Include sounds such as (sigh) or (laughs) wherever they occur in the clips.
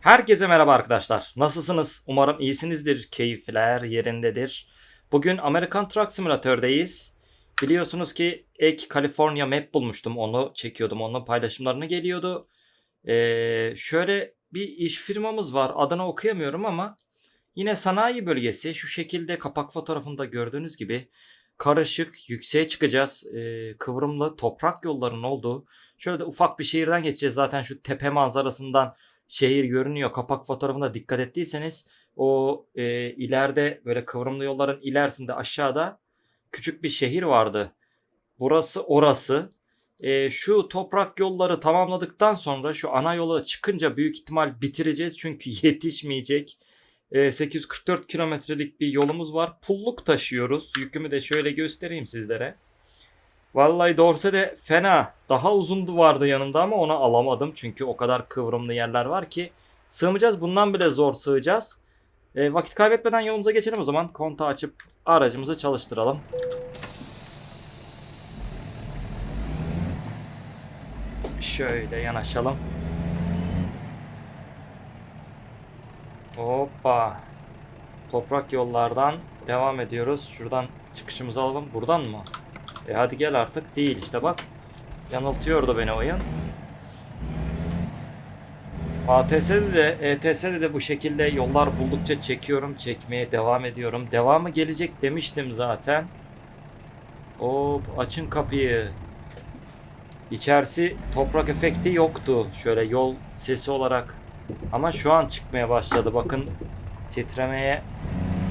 Herkese merhaba arkadaşlar. Nasılsınız? Umarım iyisinizdir. Keyifler yerindedir. Bugün Amerikan Truck Simulator'dayız. Biliyorsunuz ki ek California Map bulmuştum. Onu çekiyordum. Onun paylaşımlarını geliyordu. Ee, şöyle bir iş firmamız var. Adını okuyamıyorum ama yine sanayi bölgesi. Şu şekilde kapak fotoğrafında gördüğünüz gibi karışık, yükseğe çıkacağız. Ee, kıvrımlı toprak yolların olduğu. Şöyle de ufak bir şehirden geçeceğiz. Zaten şu tepe manzarasından şehir görünüyor. Kapak fotoğrafına dikkat ettiyseniz o e, ileride böyle kıvrımlı yolların ilerisinde aşağıda küçük bir şehir vardı. Burası orası. E, şu toprak yolları tamamladıktan sonra şu ana yola çıkınca büyük ihtimal bitireceğiz. Çünkü (laughs) yetişmeyecek. E, 844 kilometrelik bir yolumuz var. Pulluk taşıyoruz. Yükümü de şöyle göstereyim sizlere. Vallahi Dorse de fena. Daha uzundu vardı yanımda ama onu alamadım. Çünkü o kadar kıvrımlı yerler var ki. Sığmayacağız. Bundan bile zor sığacağız. E, vakit kaybetmeden yolumuza geçelim o zaman. Kontağı açıp aracımızı çalıştıralım. Şöyle yanaşalım. Hoppa. Toprak yollardan devam ediyoruz. Şuradan çıkışımızı alalım. Buradan mı? E hadi gel artık. Değil işte bak. Yanıltıyordu beni oyun. ATS'de de ETS'de de bu şekilde yollar buldukça çekiyorum. Çekmeye devam ediyorum. Devamı gelecek demiştim zaten. Hop açın kapıyı. İçerisi toprak efekti yoktu. Şöyle yol sesi olarak. Ama şu an çıkmaya başladı. Bakın titremeye,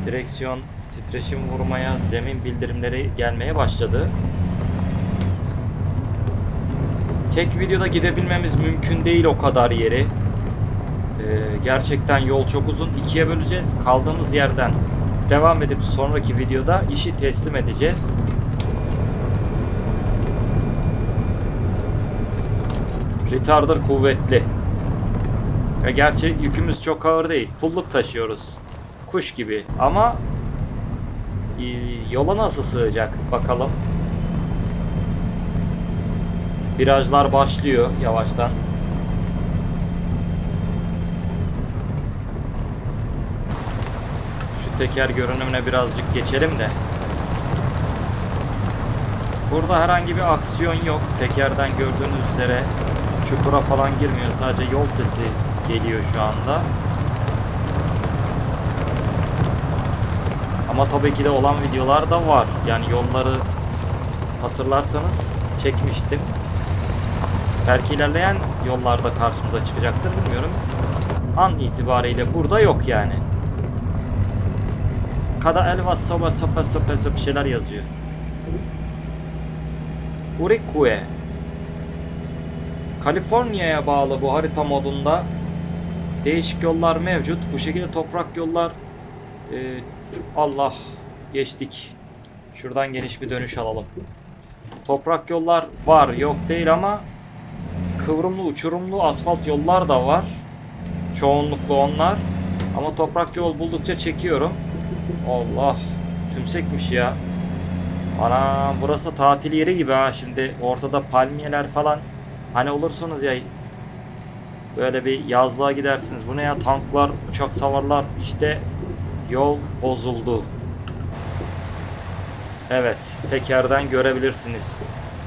direksiyon titreşim vurmaya, zemin bildirimleri gelmeye başladı. Tek videoda gidebilmemiz mümkün değil o kadar yeri. Ee, gerçekten yol çok uzun. İkiye böleceğiz. Kaldığımız yerden devam edip sonraki videoda işi teslim edeceğiz. Retarder kuvvetli. Ve gerçi yükümüz çok ağır değil. Pulluk taşıyoruz. Kuş gibi. Ama yola nasıl sığacak bakalım. Virajlar başlıyor yavaştan. Şu teker görünümüne birazcık geçelim de. Burada herhangi bir aksiyon yok. Tekerden gördüğünüz üzere çukura falan girmiyor. Sadece yol sesi geliyor şu anda. Ama tabii ki de olan videolar da var. Yani yolları hatırlarsanız çekmiştim. Belki ilerleyen yollarda karşımıza çıkacaktır bilmiyorum. An itibariyle burada yok yani. Kada elvas sopa sopa sopa sopa şeyler yazıyor. Urique. Kaliforniya'ya bağlı bu harita modunda değişik yollar mevcut. Bu şekilde toprak yollar e, Allah geçtik. Şuradan geniş bir dönüş alalım. Toprak yollar var yok değil ama kıvrımlı uçurumlu asfalt yollar da var. Çoğunlukla onlar. Ama toprak yol buldukça çekiyorum. Allah tümsekmiş ya. Ana burası da tatil yeri gibi ha şimdi ortada palmiyeler falan. Hani olursunuz ya böyle bir yazlığa gidersiniz. Bu ne ya tanklar, uçak savarlar işte Yol bozuldu. Evet, tekerden görebilirsiniz.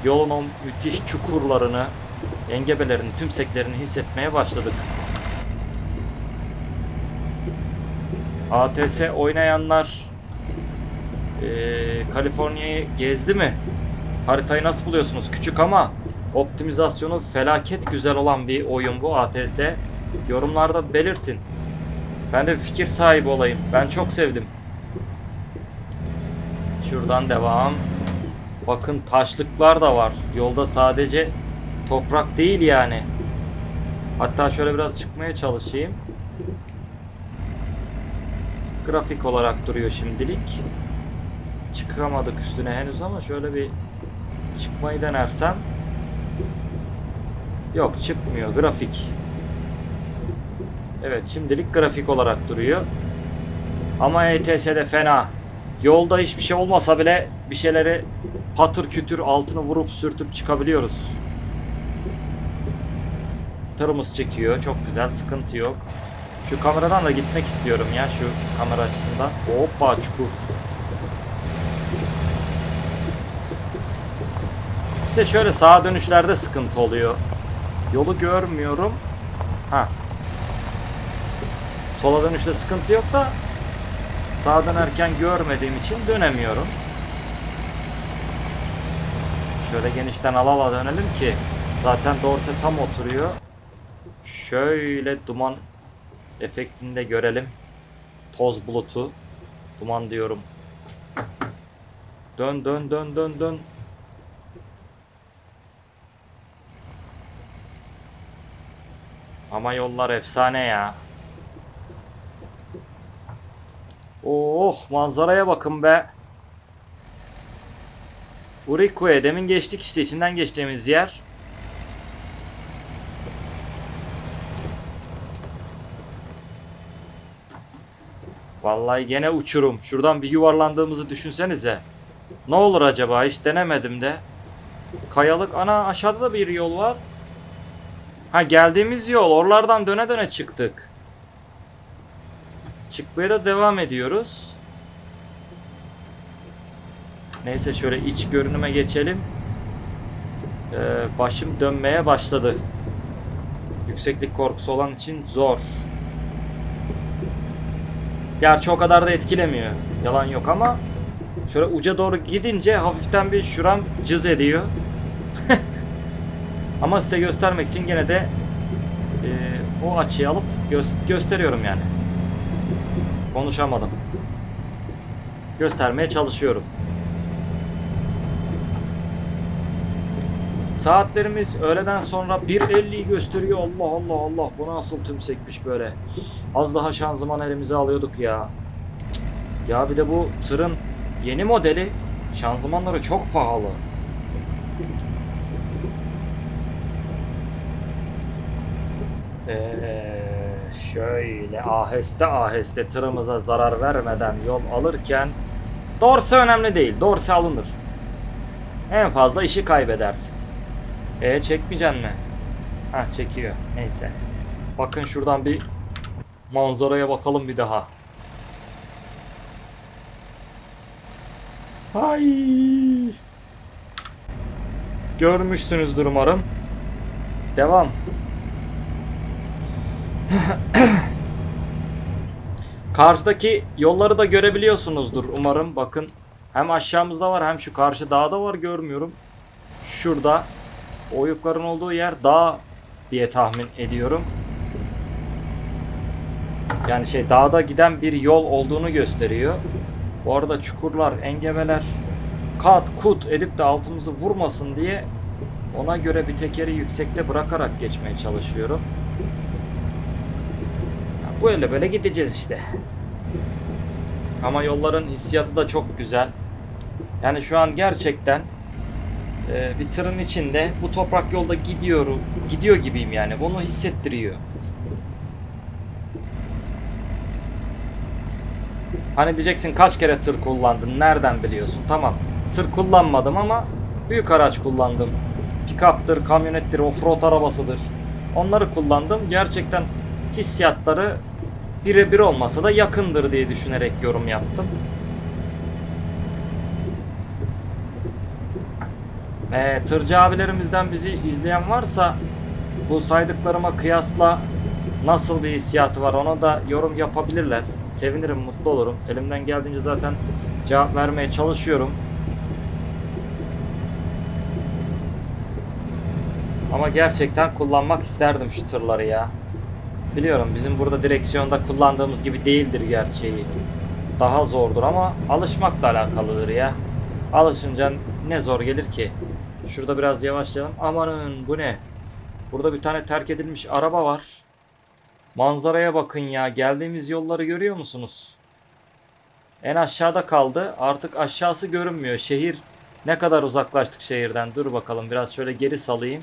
Yolun o müthiş çukurlarını, engebelerini, tümseklerini hissetmeye başladık. ATS oynayanlar ee, Kaliforniya'yı gezdi mi? Haritayı nasıl buluyorsunuz? Küçük ama optimizasyonu felaket güzel olan bir oyun bu ATS. Yorumlarda belirtin. Ben de bir fikir sahibi olayım. Ben çok sevdim. Şuradan devam. Bakın taşlıklar da var. Yolda sadece toprak değil yani. Hatta şöyle biraz çıkmaya çalışayım. Grafik olarak duruyor şimdilik. Çıkamadık üstüne henüz ama şöyle bir çıkmayı denersem Yok çıkmıyor grafik. Evet şimdilik grafik olarak duruyor. Ama ETS'de fena. Yolda hiçbir şey olmasa bile bir şeyleri patır kütür altını vurup sürtüp çıkabiliyoruz. Tırımız çekiyor. Çok güzel. Sıkıntı yok. Şu kameradan da gitmek istiyorum ya şu kamera açısından. Hoppa çukur. İşte şöyle sağa dönüşlerde sıkıntı oluyor. Yolu görmüyorum. Ha. Sola dönüşte sıkıntı yok da sağa dönerken görmediğim için dönemiyorum. Şöyle genişten ala ala dönelim ki zaten dorse tam oturuyor. Şöyle duman efektini de görelim. Toz bulutu. Duman diyorum. Dön dön dön dön dön. Ama yollar efsane ya. Oh manzaraya bakın be. Urikue demin geçtik işte içinden geçtiğimiz yer. Vallahi gene uçurum. Şuradan bir yuvarlandığımızı düşünsenize. Ne olur acaba hiç denemedim de. Kayalık ana aşağıda da bir yol var. Ha geldiğimiz yol oralardan döne döne çıktık. Çıkmaya da devam ediyoruz. Neyse şöyle iç görünüme geçelim. Ee, başım dönmeye başladı. Yükseklik korkusu olan için zor. Gerçi o kadar da etkilemiyor. Yalan yok ama şöyle uca doğru gidince hafiften bir şuram cız ediyor. (laughs) ama size göstermek için gene de e, o açıyı alıp gö- gösteriyorum yani. Konuşamadım. Göstermeye çalışıyorum. Saatlerimiz öğleden sonra 1.50'yi gösteriyor. Allah Allah Allah. Bu nasıl tümsekmiş böyle. Az daha şanzıman elimize alıyorduk ya. Ya bir de bu tırın yeni modeli şanzımanları çok pahalı. Ee, şöyle aheste aheste tırımıza zarar vermeden yol alırken Dorse önemli değil. Dorse alınır. En fazla işi kaybedersin. E çekmeyeceksin mi? Ha çekiyor. Neyse. Bakın şuradan bir manzaraya bakalım bir daha. Ay. Görmüşsünüzdür umarım. Devam. (coughs) Karşıdaki yolları da görebiliyorsunuzdur umarım. Bakın hem aşağımızda var hem şu karşı dağda var görmüyorum. Şurada oyukların olduğu yer dağ diye tahmin ediyorum. Yani şey dağda giden bir yol olduğunu gösteriyor. Bu arada çukurlar, engebeler kat kut edip de altımızı vurmasın diye ona göre bir tekeri yüksekte bırakarak geçmeye çalışıyorum. Böyle böyle gideceğiz işte. Ama yolların hissiyatı da çok güzel. Yani şu an gerçekten e, bir tırın içinde bu toprak yolda gidiyor gidiyor gibiyim yani. Bunu hissettiriyor. Hani diyeceksin kaç kere tır kullandın? Nereden biliyorsun? Tamam. Tır kullanmadım ama büyük araç kullandım. Pick-up'tır, kamyonettir, offroad arabasıdır. Onları kullandım. Gerçekten hissiyatları birebir olmasa da yakındır diye düşünerek yorum yaptım. Ee, tırcı abilerimizden bizi izleyen varsa bu saydıklarıma kıyasla nasıl bir hissiyatı var ona da yorum yapabilirler. Sevinirim, mutlu olurum. Elimden geldiğince zaten cevap vermeye çalışıyorum. Ama gerçekten kullanmak isterdim şu tırları ya. Biliyorum bizim burada direksiyonda kullandığımız gibi değildir gerçeği. Daha zordur ama alışmakla alakalıdır ya. Alışınca ne zor gelir ki. Şurada biraz yavaşlayalım. Amanın bu ne? Burada bir tane terk edilmiş araba var. Manzaraya bakın ya. Geldiğimiz yolları görüyor musunuz? En aşağıda kaldı. Artık aşağısı görünmüyor. Şehir ne kadar uzaklaştık şehirden. Dur bakalım biraz şöyle geri salayım.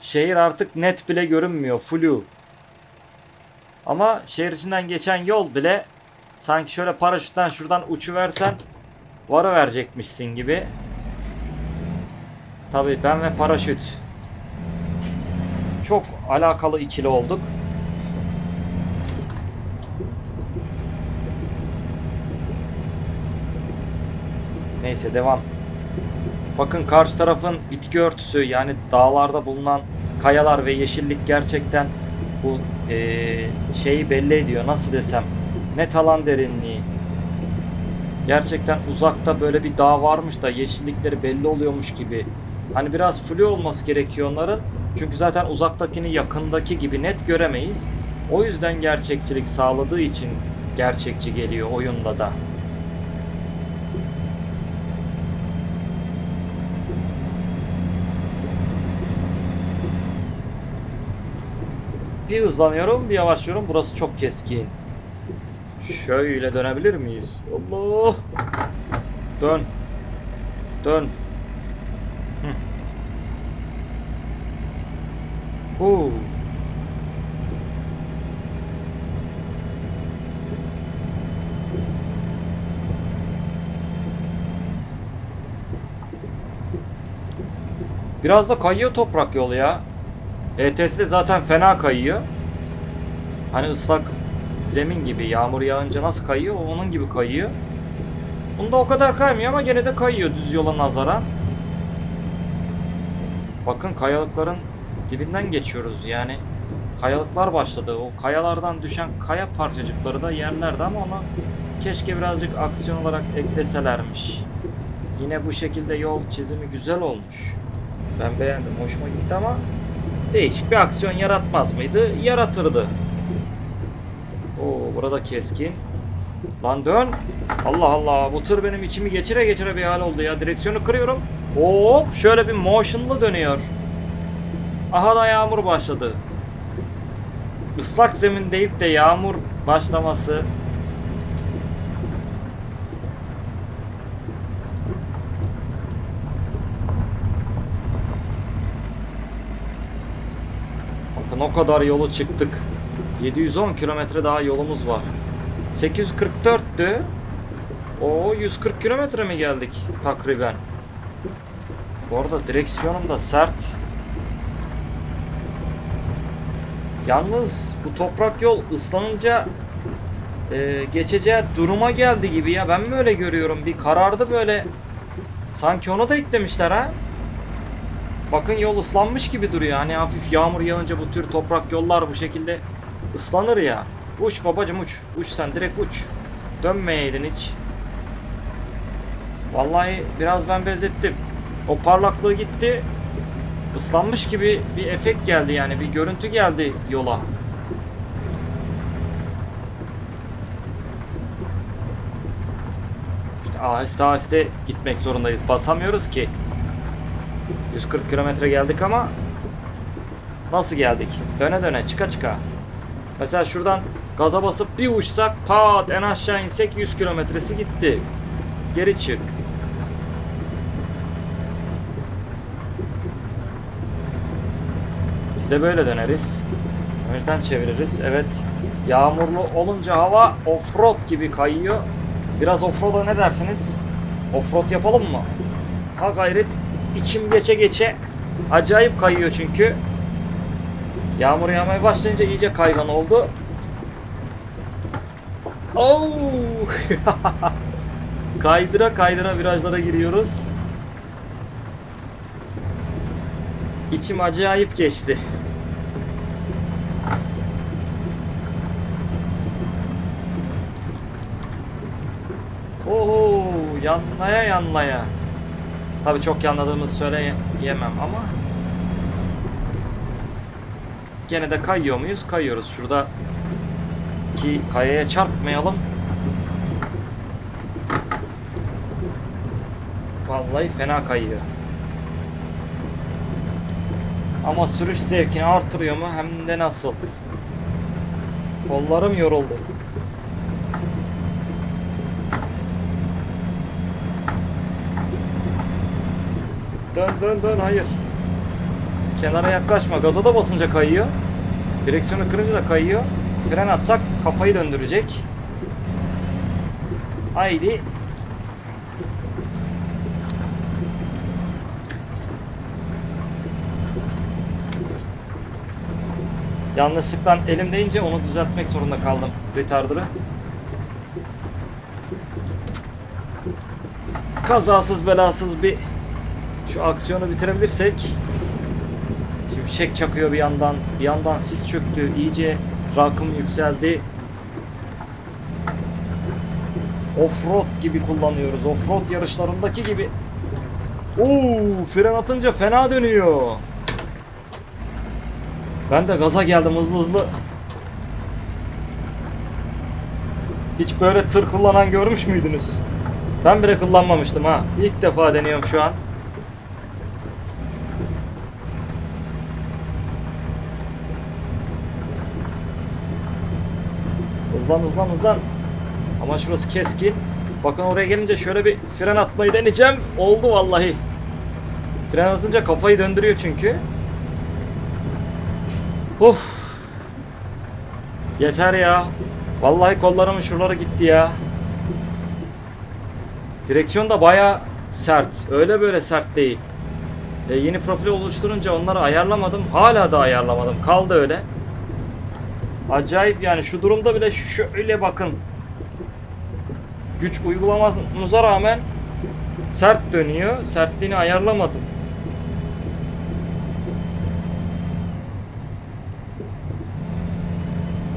Şehir artık net bile görünmüyor. Flu. Ama şehir içinden geçen yol bile sanki şöyle paraşütten şuradan uçuversen vara verecekmişsin gibi. Tabii ben ve paraşüt. çok alakalı ikili olduk. Neyse devam. Bakın karşı tarafın bitki örtüsü yani dağlarda bulunan kayalar ve yeşillik gerçekten bu eee, şeyi belli ediyor. Nasıl desem net alan derinliği. Gerçekten uzakta böyle bir dağ varmış da yeşillikleri belli oluyormuş gibi. Hani biraz flu olması gerekiyor onların. Çünkü zaten uzaktakini yakındaki gibi net göremeyiz. O yüzden gerçekçilik sağladığı için gerçekçi geliyor oyunda da. Bir hızlanıyorum, bir yavaşlıyorum. Burası çok keskin. Şöyle dönebilir miyiz? Allah! Dön. Dön. Hı. Oo. Biraz da kayıyor toprak yolu ya. ETS de zaten fena kayıyor. Hani ıslak zemin gibi yağmur yağınca nasıl kayıyor onun gibi kayıyor. Bunda o kadar kaymıyor ama gene de kayıyor düz yola nazaran. Bakın kayalıkların dibinden geçiyoruz yani. Kayalıklar başladı. O kayalardan düşen kaya parçacıkları da yerlerde ama onu keşke birazcık aksiyon olarak ekleselermiş. Yine bu şekilde yol çizimi güzel olmuş. Ben beğendim. Hoşuma gitti ama değişik bir aksiyon yaratmaz mıydı? Yaratırdı. Oo burada keskin. Lan dön. Allah Allah bu tır benim içimi geçire geçire bir hal oldu ya. Direksiyonu kırıyorum. Hop şöyle bir motionlı dönüyor. Aha da yağmur başladı. Islak zemin deyip de yağmur başlaması. O kadar yolu çıktık. 710 kilometre daha yolumuz var. 844'tü. O 140 kilometre mi geldik takriben? Bu arada direksiyonum da sert. Yalnız bu toprak yol ıslanınca e, geçeceği duruma geldi gibi ya. Ben mi öyle görüyorum? Bir karardı böyle. Sanki onu da eklemişler ha. Bakın yol ıslanmış gibi duruyor. Hani hafif yağmur yağınca bu tür toprak yollar bu şekilde ıslanır ya. Uç babacım uç. Uç sen direkt uç. Dönmeyeydin hiç. Vallahi biraz ben benzettim. O parlaklığı gitti. Islanmış gibi bir efekt geldi yani. Bir görüntü geldi yola. İşte aheste aheste gitmek zorundayız. Basamıyoruz ki. 140 kilometre geldik ama nasıl geldik? Döne döne çıka çıka. Mesela şuradan gaza basıp bir uçsak pat en aşağı insek 100 kilometresi gitti. Geri çık. Biz de böyle döneriz. Önceden çeviririz. Evet. Yağmurlu olunca hava offroad gibi kayıyor. Biraz offroad'a ne dersiniz? Offroad yapalım mı? Ha gayret içim geçe geçe acayip kayıyor çünkü. Yağmur yağmaya başlayınca iyice kaygan oldu. Oh! (laughs) kaydıra kaydıra virajlara giriyoruz. İçim acayip geçti. Oho, yanlaya yanlaya. Tabii çok yanladığımızı söyleyemem ama gene de kayıyor muyuz? Kayıyoruz. Şurada ki kayaya çarpmayalım. Vallahi fena kayıyor. Ama sürüş zevkini artırıyor mu? Hem de nasıl? Kollarım yoruldu. Dön dön dön hayır. Kenara yaklaşma. Gaza da basınca kayıyor. Direksiyonu kırınca da kayıyor. Fren atsak kafayı döndürecek. Haydi. Yanlışlıkla elim deyince onu düzeltmek zorunda kaldım. Retarder'ı. Kazasız belasız bir şu aksiyonu bitirebilirsek Şimşek çakıyor bir yandan. Bir yandan sis çöktü. iyice rakım yükseldi. Offroad gibi kullanıyoruz. Offroad yarışlarındaki gibi. Oo, fren atınca fena dönüyor. Ben de gaza geldim hızlı hızlı. Hiç böyle tır kullanan görmüş müydünüz? Ben bile kullanmamıştım ha. İlk defa deniyorum şu an. Hızlan hızlan hızlan. Ama şurası keskin. Bakın oraya gelince şöyle bir fren atmayı deneyeceğim. Oldu vallahi. Fren atınca kafayı döndürüyor çünkü. Of. Yeter ya. Vallahi kollarımın şuraları gitti ya. Direksiyon da baya sert. Öyle böyle sert değil. E, yeni profil oluşturunca onları ayarlamadım. Hala da ayarlamadım. Kaldı öyle. Acayip yani şu durumda bile şöyle bakın. Güç uygulamamıza rağmen sert dönüyor. Sertliğini ayarlamadım.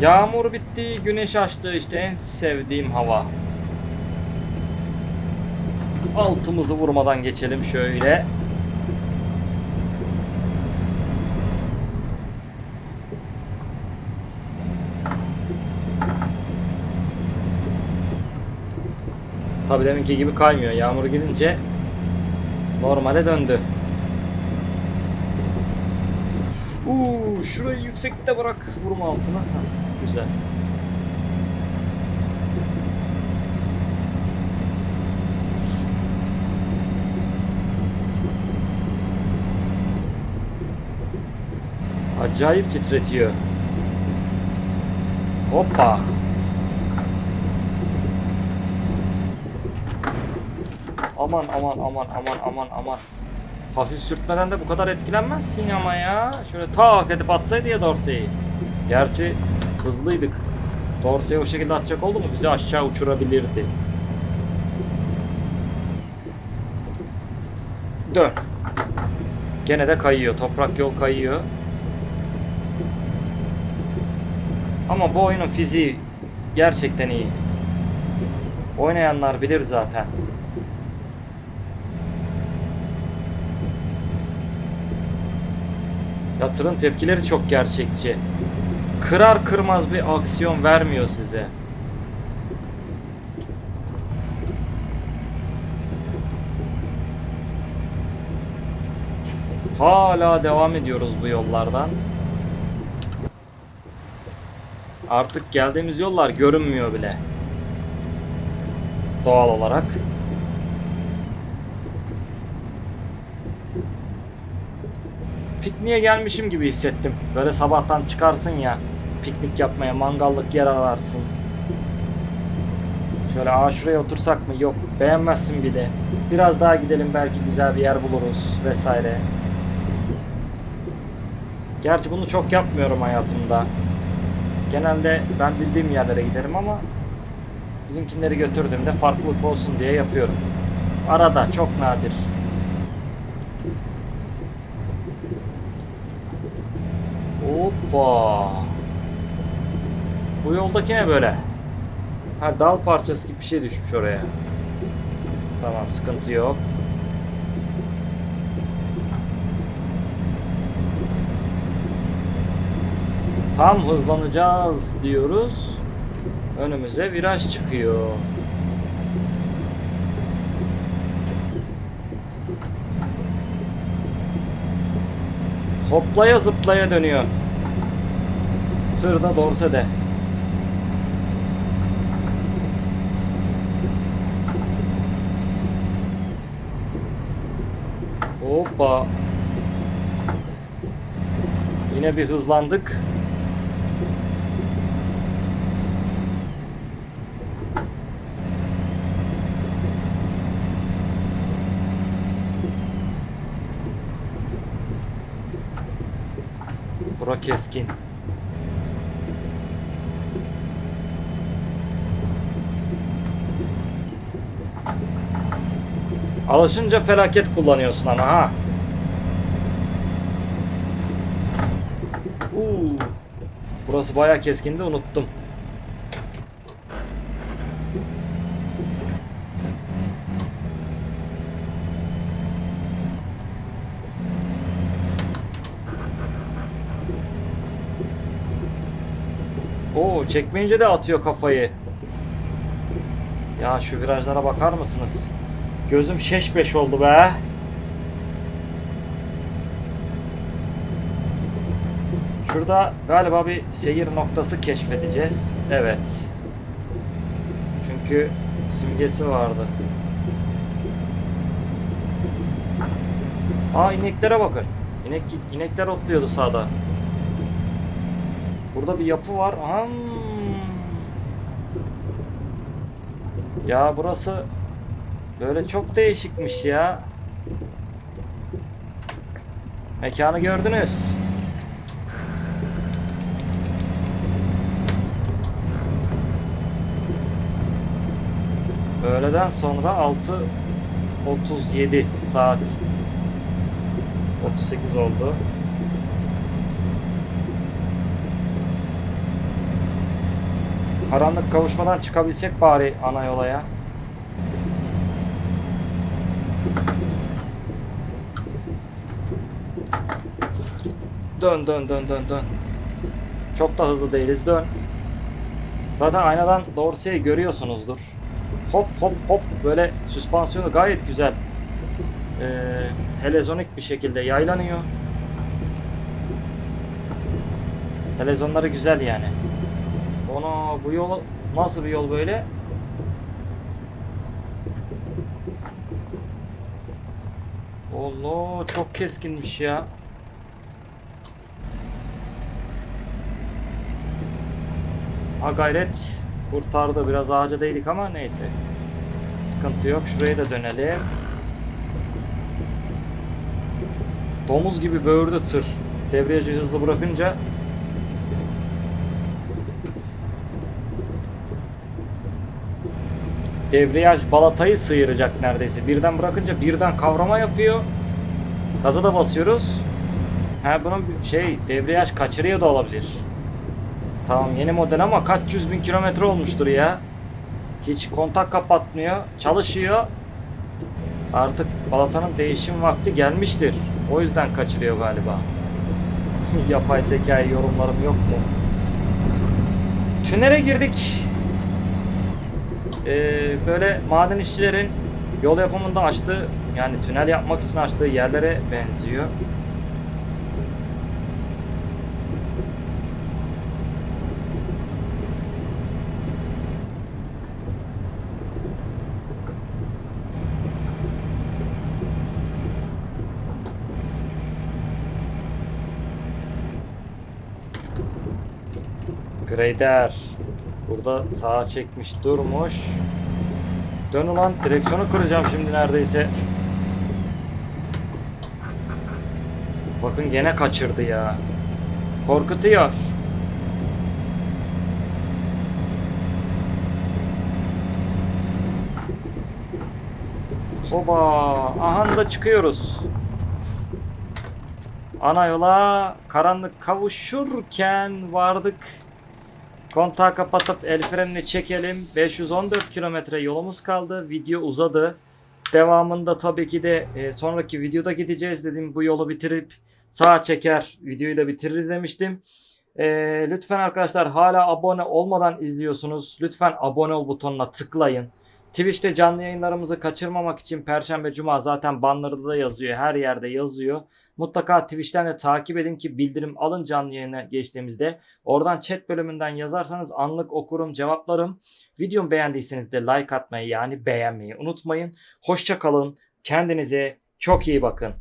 Yağmur bitti, güneş açtı. İşte en sevdiğim hava. Altımızı vurmadan geçelim şöyle. Tabi deminki gibi kaymıyor. Yağmur gidince normale döndü. Uuu şurayı yüksekte bırak vurma altına. Ha, güzel. Acayip titretiyor. Hoppa. Aman aman aman aman aman aman. Hafif sürtmeden de bu kadar etkilenmezsin ama ya. Şöyle tak edip atsaydı ya Dorsey'i. Gerçi hızlıydık. Dorsey'i o şekilde atacak oldu mu bizi aşağı uçurabilirdi. Dön. Gene de kayıyor. Toprak yol kayıyor. Ama bu oyunun fiziği gerçekten iyi. Oynayanlar bilir zaten. Ya tırın tepkileri çok gerçekçi. Kırar kırmaz bir aksiyon vermiyor size. Hala devam ediyoruz bu yollardan. Artık geldiğimiz yollar görünmüyor bile. Doğal olarak. Pikniğe gelmişim gibi hissettim. Böyle sabahtan çıkarsın ya piknik yapmaya, mangallık yer ararsın. Şöyle aa şuraya otursak mı? Yok. Beğenmezsin bir de. Biraz daha gidelim belki güzel bir yer buluruz vesaire. Gerçi bunu çok yapmıyorum hayatımda. Genelde ben bildiğim yerlere giderim ama bizimkinleri götürdüğümde farklılık olsun diye yapıyorum. Arada çok nadir. Hoppa. Bu yoldaki ne böyle? Ha dal parçası gibi bir şey düşmüş oraya. Tamam sıkıntı yok. Tam hızlanacağız diyoruz. Önümüze viraj çıkıyor. Hoplaya zıplaya dönüyor. Tırda dorsede. Hoppa. Yine bir hızlandık. Bura keskin. Alışınca felaket kullanıyorsun ama ha. Uuu. Burası bayağı keskindi unuttum. Oo çekmeyince de atıyor kafayı. Ya şu virajlara bakar mısınız? Gözüm şeş beş oldu be. Şurada galiba bir seyir noktası keşfedeceğiz. Evet. Çünkü simgesi vardı. Aa ineklere bakın. İnek, inekler otluyordu sağda. Burada bir yapı var. Am. Ya burası böyle çok değişikmiş ya. Mekanı gördünüz. Öğleden sonra 6.37 saat 38 oldu. Karanlık kavuşmadan çıkabilsek bari ana yola ya. Dön dön dön dön dön. Çok da hızlı değiliz dön. Zaten aynadan Dorsey'i görüyorsunuzdur. Hop hop hop böyle süspansiyonu gayet güzel. Ee, helezonik bir şekilde yaylanıyor. Helezonları güzel yani. Ona bu yol nasıl bir yol böyle? Allah çok keskinmiş ya. Ha gayret kurtardı biraz ağaca değdik ama neyse. Sıkıntı yok. Şuraya da dönelim. Domuz gibi böğürdü tır. Debriyajı hızlı bırakınca debriyaj balatayı sıyıracak neredeyse. Birden bırakınca birden kavrama yapıyor. Gaza da basıyoruz. Ha bunun şey debriyaj kaçırıyor da olabilir. Tamam yeni model ama kaç yüz bin kilometre olmuştur ya. Hiç kontak kapatmıyor. Çalışıyor. Artık balatanın değişim vakti gelmiştir. O yüzden kaçırıyor galiba. (laughs) Yapay zekayı yorumlarım yok mu? Tünele girdik. Ee, böyle maden işçilerin yol yapımında açtığı yani tünel yapmak için açtığı yerlere benziyor. Grader. Burada sağa çekmiş durmuş. Dön ulan direksiyonu kıracağım şimdi neredeyse. Bakın gene kaçırdı ya. Korkutuyor. Hoba. Aha da çıkıyoruz. Ana yola karanlık kavuşurken vardık. Kontağı kapatıp el frenini çekelim. 514 kilometre yolumuz kaldı. Video uzadı. Devamında tabii ki de e, sonraki videoda gideceğiz dedim. Bu yolu bitirip sağa çeker videoyu da bitiririz demiştim. E, lütfen arkadaşlar hala abone olmadan izliyorsunuz. Lütfen abone ol butonuna tıklayın. Twitch'te canlı yayınlarımızı kaçırmamak için Perşembe Cuma zaten banlarda da yazıyor. Her yerde yazıyor. Mutlaka Twitch'ten de takip edin ki bildirim alın canlı yayına geçtiğimizde. Oradan chat bölümünden yazarsanız anlık okurum cevaplarım. Videomu beğendiyseniz de like atmayı yani beğenmeyi unutmayın. Hoşça kalın. Kendinize çok iyi bakın.